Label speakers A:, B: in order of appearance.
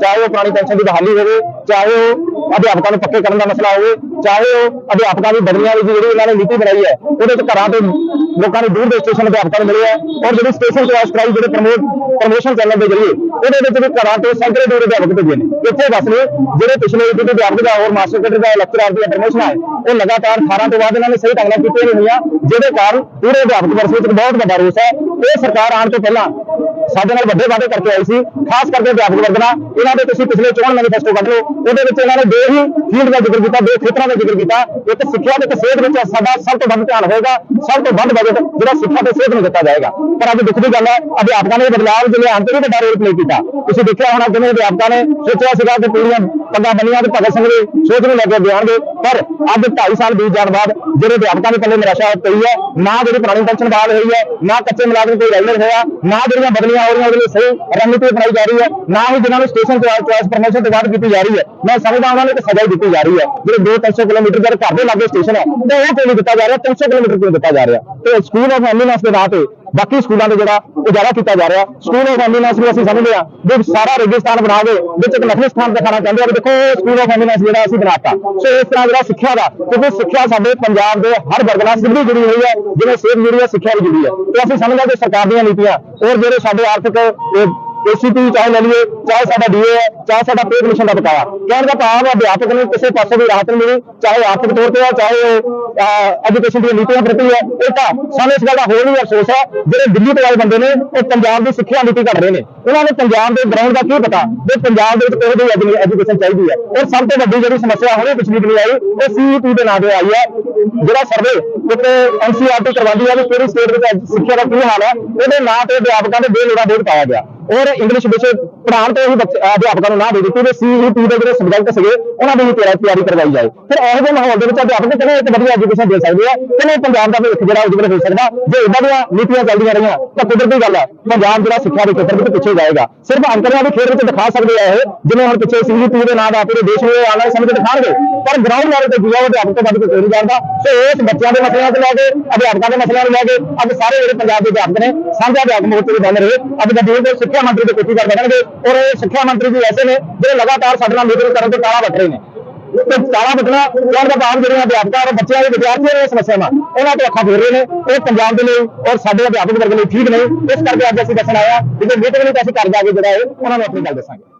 A: ਚਾਹੇ ਉਹ ਪੁਰਾਣੀ ਪੈਨਸ਼ਨ ਦੀ ਬਹਾਲੀ ਹੋਵੇ, ਚਾਹੇ ਉਹ ਅਧਿਆਪਕਾਂ ਨੂੰ ਪੱਕੇ ਕਰਨ ਦਾ ਮਸਲਾ ਹੋਵੇ, ਚਾਹੇ ਉਹ ਅਧਿਆਪਕਾਂ ਦੀ ਬਦਲੀਆਂ ਦੀ ਜਿਹੜੀ ਇਹਨਾਂ ਨੇ ਨੀਤੀ ਬਣਾਈ ਹੈ, ਉਹਦੇ ਚ ਘਰਾਂ ਤੋਂ ਲੋਕਾਂ ਨੂੰ ਦੂਰ ਦੇ ਸਟੇਸ਼ਨ ਅਧਿਆਪਕਾਂ ਨੂੰ ਮਿਲੇ ਹੈ ਔਰ ਜਿਹੜੀ ਸਟੇਸ਼ਨ ਚੁਆਇਸ ਕਰਾਈ ਜਿਹੜੇ ਪ੍ਰਮੋਟ ਪ੍ਰਮੋਸ਼ਨ ਚੈਨਲ ਦੇ ਜਰੀਏ, ਉਹਦੇ ਵਿੱਚ ਵੀ ਘਰਾਂ ਤੋਂ ਸੈਂਕੜੇ ਦੂਰ ਅਧਿਆਪਕ ਭੇਜੇ ਨੇ। ਇੱਥੇ ਬਸ ਨੇ, ਜਿਹੜੇ ਪਿਛਲੇ ਇੱਕ ਦੇ ਅਧਿਆਪਕ ਦਾ ਔਰ ਮਾਸਟਰ ਕੇਡਰ ਦਾ ਲੈਕਚਰਰ ਦੀਆਂ ਪ੍ਰਮੋਸ਼ਨਾਂ ਹੈ ਉਹ ਲਗਾਤਾਰ 18 ਤੋਂ ਬਾਅਦ ਇਹਨਾਂ ਨੇ ਸਹੀ ਢੰਗ ਨਾਲ ਕੀਤੀਆਂ ਨਹੀਂ ਹੋਈਆਂ, ਜਿਹਦੇ ਕਾਰਨ ਪੂਰੇ ਅਧਿਆਪਕ ਵਰਗ ਵਿੱਚ ਬਹੁਤ ਵੱਡਾ ਰੋਸ ਹੈ। ਇਹ ਸਰਕਾਰ ਆਉਣ ਤੋਂ ਪਹਿਲਾਂ ਸਾਡੇ ਨਾਲ ਵੱਡੇ ਵਾਅਦੇ ਕਰਕੇ ਆਈ ਸੀ, ਖਾਸ ਕਰਕੇ ਅਧਿਆਪਕ ਵਰਗ ਨਾਲ ਇਹਨਾਂ ਦੇ ਤੁਸੀਂ ਪਿਛਲੇ ਚੋਣ ਮੈਨੀਫੈਸਟੋ ਕੱਢ ਲਓ, ਉਹਦੇ ਵਿੱਚ ਇਹਨਾਂ ਨੇ ਦੋ ਹੀ ਫੀਲਡ ਦਾ ਜ਼ਿਕਰ ਕੀਤਾ, ਦੋ ਖੇਤਰਾਂ ਦਾ ਜ਼ਿਕਰ ਕੀਤਾ, ਇੱਕ ਸਿੱਖਿਆ ਤੇ ਇੱਕ ਸਿਹਤ ਵਿੱਚ ਸਾਡਾ ਸਭ ਤੋਂ ਵੱਧ ਧਿਆਨ ਹੋਏਗਾ, ਸਭ ਤੋਂ ਵੱਧ ਬਜਟ ਜਿਹੜਾ ਸਿੱਖਿਆ ਤੇ ਸਿਹਤ ਨੂੰ ਦਿੱਤਾ ਜਾਏਗਾ। ਪਰ ਅੱਜ ਦੁੱਖ ਦੀ ਗੱਲ ਹੈ, ਅਧਿਆਪਕਾਂ ਨੇ ਇਹ ਬਦਲਾਅ ਜਿਹੜੇ ਆਉਣ ਤੇ ਵੀ ਵੱਡਾ ਰੋਲ ਪਲੇ ਕੀਤਾ। ਤੁਸੀਂ ਦੇਖਿਆ ਹੋਣਾ ਕਿਵੇਂ ਅਧਿਆਪਕਾਂ ਨੇ ਸੋਚਿਆ ਸੀਗਾ ਕਿ ਪੂਰੀਆਂ ਪੱਗਾਂ ਬੰਨੀਆਂ ਤੇ ਭਗਤ ਸਿੰਘ ਦੀ ਸੋਚ ਨੂੰ ਲੈ ਕੇ ਅੱਗੇ ਆਉਣਗੇ, ਪਰ ਅੱਜ 2.5 ਸਾਲ ਬੀਤ ਜਾਣ ਬਾਅਦ ਜਿਹੜੇ ਅਧਿਆਪਕਾਂ ਦੇ ਪੱਲੇ ਨਿਰਾਸ਼ਾ ਪਈ ਹੈ, ਨਾ ਜਿਹੜੀ ਪੁਰਾਣੀ ਪੈਨਸ਼ਨ ਬਾਅਦ ਹੋਈ ਹੈ, ਨਾ ਕੱਚੇ ਮੁਲਾਜ਼ਮ ਕੋਈ ਰੈਗੂਲਰ ਹੋਇਆ, ਨਾ ਜਿਹੜੀਆਂ ਬਦਲੀਆਂ ਹੋ ਰਹੀਆਂ ਉਹਦੇ ਲਈ ਸਹੀ ਰਣਨੀਤੀ ਅਪਣਾਈ ਜਾ ਰਹੀ ਹੈ, ਨਾ ਹੀ ਜਿਨ੍ਹਾਂ ਨੂੰ ਸਟੇਸ਼ਨ ਚੁਆਇਸ ਪ੍ਰਮੋਸ਼ਨ ਤੋਂ ਬਾਅਦ ਕੀਤੀ ਜਾ ਰਹੀ ਹੈ। ਮੈਂ ਸਮਝਦਾ ਉਹਨਾਂ ਨੂੰ ਇੱਕ ਸਜ਼ਾ ਦਿੱਤੀ ਜਾ ਰਹੀ ਹੈ, ਜਿਹੜੇ 2-300 ਕਿਲੋਮੀਟਰ ਦੇ ਘਰ ਦੇ ਲਾਗੇ ਸਟੇਸ਼ਨ ਹੈ ਤੇ ਉਹ ਕਿਉਂ ਨਹੀਂ ਦਿੱਤਾ ਜਾ ਰਿਹਾ? 300 ਕਿਲੋਮੀਟਰ ਕਿਉਂ ਦਿੱਤਾ ਜਾ ਰਿਹਾ? ਤੇ ਸਕੂਲ ਆਫ ਐਮਿਨੈਂਸ ਦੇ ਨਾਂ ਤੇ ਬਾਕੀ ਸਕੂਲਾਂ ਦੇ ਜਿਹੜਾ ਉਜਾਰਾ ਕੀਤਾ ਜਾ ਰਿਹਾ। ਸਕੂਲ ਆਫ ਐਮਿਨੈਂਸ ਨੂੰ ਅਸੀਂ ਸਮਝਦੇ ਹਾਂ ਵੀ ਸਾਰਾ ਰੇਗਿਸਤਾਨ ਬਣਾ ਕੇ ਵਿੱਚ ਇੱਕ ਨਕਲੀ ਸਥਾਨ ਦਿਖਾਣਾ ਚਾਹੁੰਦੇ ਆ ਵੀ ਦੇਖੋ ਸਕੂਲ ਆਫ ਐਮਿਨੈਂਸ ਜਿਹੜਾ ਅਸੀਂ ਬਣਾਤਾ। ਸੋ ਇਸ ਤਰ੍ਹਾਂ ਜਿਹੜਾ ਸਿੱਖਿਆ ਦਾ, ਕਿਉਂਕਿ ਸਿੱਖਿਆ ਸਾਡੇ ਪੰਜਾਬ ਦੇ ਹਰ ਵਰਗ ਨਾਲ ਸਿੱਧੀ ਜੁੜੀ ਹੋਈ ਹੈ, ਜਿਵੇਂ ਸਿਹਤ ਜੁੜੀ ਹੈ, ਸਿੱਖਿਆ ਵੀ ਜੁੜੀ ਹੈ। ਤੇ ਅਸੀਂ ਸਮਝਦੇ ਹਾਂ ਕਿ ਸਰਕਾਰ ਦੀਆਂ ਨੀਤੀਆਂ ਔਰ ਜਿਹੜੇ ਸਾਡੇ ਆਰਥਿਕ ਏਸੀਪੀ ਚਾਹੇ ਲੈ ਲਈਏ, ਚਾਹੇ ਸਾਡਾ ਡੀਏ ਹੈ, ਚਾਹੇ ਸਾਡਾ ਪੇ ਕਮਿਸ਼ਨ ਦਾ ਬਕਾਇਆ। ਕਹਿਣ ਦਾ ਭਾਵ ਹੈ ਅਧਿਆਪਕ ਨੂੰ ਕਿਸੇ ਪਾਸੇ ਵੀ ਰਾਹਤ ਨਹੀਂ ਮਿਲੀ, ਚਾਹੇ ਆਰਥਿਕ ਤੌਰ ਤੇ ਹੈ, ਚਾਹੇ ਐਜੂਕੇਸ਼ਨ ਦੀਆਂ ਨੀਤੀਆਂ ਪ੍ਰਤੀ ਹੈ। ਇਹ ਤਾਂ ਸਾਨੂੰ ਇਸ ਗੱਲ ਦਾ ਹੋਰ ਵੀ ਅਫਸੋਸ ਹੈ, ਜਿਹੜੇ ਦਿੱਲੀ ਤੋਂ ਆਏ ਬੰਦੇ ਨੇ ਉਹ ਪੰਜਾਬ ਦੀ ਸਿੱਖਿਆ ਨੀਤੀ ਘੜ ਰਹੇ ਨੇ। ਉਹਨਾਂ ਨੂੰ ਪੰਜਾਬ ਦੇ ਗਰਾਊਂਡ ਦਾ ਕੀ ਪਤਾ ਜੇ ਪੰਜਾਬ ਦੇ ਵਿੱਚ ਕਿਹੋ ਜਿਹੀ ਐਜੂਕੇਸ਼ਨ ਚਾਹੀਦੀ ਹੈ। ਔਰ ਸਭ ਤੋਂ ਵੱਡੀ ਜਿਹੜੀ ਸਮੱਸਿਆ ਹੁਣੇ ਪਿਛਲੀ ਦਿਨੀ ਆਈ, ਉਹ ਸੀਈਟੀ ਦੇ ਨਾਂ ਤੇ ਆਈ ਹੈ। ਜਿਹੜਾ ਸਰਵੇ ਉੱਤੇ ਐਨਸੀਆਰਟੀ ਕਰਵਾਉਂਦੀ ਹੈ ਵੀ ਕਿਹੜੀ ਸਟੇਟ ਵਿੱਚ ਸਿੱਖਿਆ ਦਾ ਕੀ ਹਾਲ ਹੈ, ਉਹਦੇ ਨਾਂ ਤੇ ਅਧਿਆਪਕਾਂ ਦੇ ਬੇਲੋੜਾ ਬੋਝ ਪਾਇਆ ਗਿਆ। ਔਰ ਇੰਗਲਿਸ਼ ਵਿਸ਼ੇ ਪੜ੍ਹਾਉਣ ਤੋਂ ਹੀ ਬੱਚੇ ਅਧਿਆਪਕਾਂ ਨੂੰ ਨਾ ਦੇ ਦਿੱਤੀ ਵੀ ਸੀਈਟੀ e, ਦੇ ਜਿਹੜੇ ਸਬਜੈਕਟ ਸੀਗੇ, ਉਹਨਾਂ ਦੀ ਵੀ ਤਿਆਰੀ ਤਿਆਰੀ ਕਰਵਾਈ ਜਾਏ। ਫਿਰ ਇਹੋ ਜਿਹੇ ਮਾਹੌਲ ਦੇ ਵਿੱਚ ਅਧਿਆਪਕ ਕਿਵੇਂ ਇੱਕ ਵਧੀਆ ਐਜੂਕੇਸ਼ਨ ਦੇ ਸਕਦੇ ਆ। ਕਿਵੇਂ ਪੰਜਾਬ ਦਾ ਭਵਿੱਖ ਜਿਹੜਾ ਉਜਵਲ ਹੋ ਸਕਦਾ। ਜੇ ਇਦਾਂ ਦੀਆਂ ਨੀਤੀਆਂ ਚੱਲਦੀਆਂ ਰਹੀਆਂ, ਤਾਂ ਕੁਦਰਤੀ ਗੱਲ ਹੈ ਪੰਜਾਬ ਜਿਹੜਾ ਸਿੱਖਿਆ ਦੇ ਖੇਤਰ ਵਿੱਚ ਪਿੱਛੇ ਜਾਏਗਾ। ਸਿਰਫ ਅੰਕੜਿਆਂ ਦੇ ਖੇਡ ਵਿੱਚ ਦਿਖਾ ਸਕਦੇ ਆ ਇਹ, ਜਿਵੇਂ ਹੁਣ ਪਿੱਛੇ ਸੀਈਟੀ e, ਦੇ ਨਾਂ ਦਾ ਪੂਰੇ ਦੇਸ਼ ਨੂੰ ਆਉਣ ਵਾਲੇ ਸਮੇਂ 'ਚ ਦਿਖਾਣਗੇ। ਪਰ ਗਰਾਊਂਡ ਲੈਵਲ ਤੇ ਜਿਹੜਾ ਅਧਿਆਪਕ ਤੋਂ ਵੱਧ ਕੋਈ ਨਹੀਂ ਜਾਣਦਾ। ਸੋ ਇਸ ਬੱਚਿਆਂ ਦੇ ਮਸਲਿਆਂ ਤੋਂ ਲੈ ਕੇ, ਅਧਿਆਪਕਾਂ ਦੇ ਮਸਲਿਆਂ ਨੂੰ ਲੈ ਕੇ, ਅੱਜ ਸਾਰੇ ਜਿਹੜੇ ਪੰਜਾਬ ਦੇ ਅਧਿਆਪਕ ਨੇ, ਸਾਂਝਾ ਅਧਿਆਪਕ ਮੋਰਚੇ ਦੇ ਬਣ ਰਹੇ ਅੱਜ ਗੱਡੀ ਦੇ ਸਿੱਖਿਆ ਮੰਤਰੀ ਦੇ ਕੋਠੀ ਕਰ ਬੈਠਣਗੇ ਔਰ ਇਹ ਸਿੱਖਿਆ ਮੰਤਰੀ ਜੀ ਐਸੇ ਨੇ, ਜਿਹੜੇ ਲਗਾਤਾਰ ਸਾਡੇ ਨਾਲ ਮੀਟਿੰਗ ਕਰਨ ਤੋਂ ਕਾਲਾ ਵੱਟ ਰਹੇ ਨੇ। ਤੇ ਕਾਲਾ ਵੱਟਣਾ ਕਹਿਣ ਦਾ ਭਾਵ ਜਿਹੜੇ ਅਧਿਆਪਕਾਂ ਔਰ ਬੱਚਿਆਂ ਦੇ ਵਿਦਿਆਰਥੀਆਂ ਦੀਆਂ ਸਮੱਸਿਆਵਾਂ ਉਹਨਾਂ ਤੋਂ ਅੱਖਾਂ ਫੇਰ ਰਹੇ ਨੇ, ਇਹ ਪੰਜਾਬ ਦੇ ਲਈ ਔਰ ਸਾਡੇ ਅਧਿਆਪਕ ਵਰਗ ਲਈ ਠੀਕ ਨਹੀਂ ਇਸ ਕਰਕੇ ਅੱਜ ਅਸੀਂ ਦੱਸਣ ਆਇਆ ਕਿ ਜੇ ਮੀਟਿੰਗ ਨਹੀਂ ਤਾਂ ਅਸੀਂ ਕਰ ਜਾ ਕੇ ਜਿਹੜਾ ਹੈ ਉਹਨਾਂ ਨੂੰ ਆਪਣੀ ਗੱਲ ਦੱਸਾਂਗੇ।